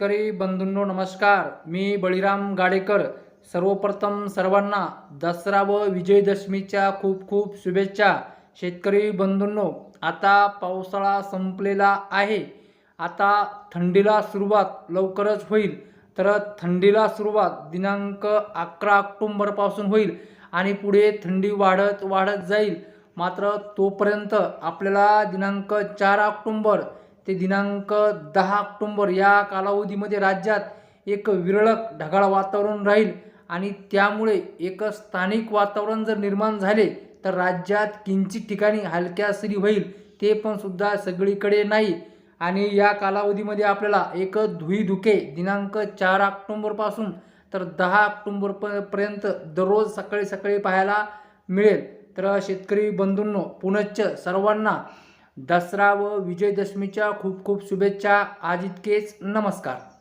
शेतकरी बंधूंनो नमस्कार. मी बळीराम गाडेकर. सर्वप्रथम सर्वांना दसरा व विजयदशमीच्या खूप खूप शुभेच्छा. शेतकरी बंधूंनो आता पावसाळा संपलेला आहे. आता थंडीला सुरुवात लवकरच होईल. तर थंडीला सुरुवात दिनांक अकरा ऑक्टोंबरपासून होईल आणि पुढे थंडी वाढत वाढत जाईल. मात्र तोपर्यंत आपल्याला दिनांक चार ऑक्टोंबर ते दिनांक दहा ऑक्टोंबर या कालावधीमध्ये राज्यात एक विरळक ढगाळ वातावरण राहील आणि त्यामुळे एक स्थानिक वातावरण जर निर्माण झाले तर राज्यात किंचित ठिकाणी हलक्या सरी होईल ते पण सुद्धा सगळीकडे नाही. आणि या कालावधीमध्ये आपल्याला एक धुई धुके दिनांक चार ऑक्टोंबरपासून तर दहा ऑक्टोंबर प पर्यंत दररोज सकाळी सकाळी पाहायला मिळेल. तर शेतकरी बंधूंनो पुनश्च सर्वांना दसरा व विजयदशमीच्या खूप खूप शुभेच्छा. आज इतकेच. नमस्कार.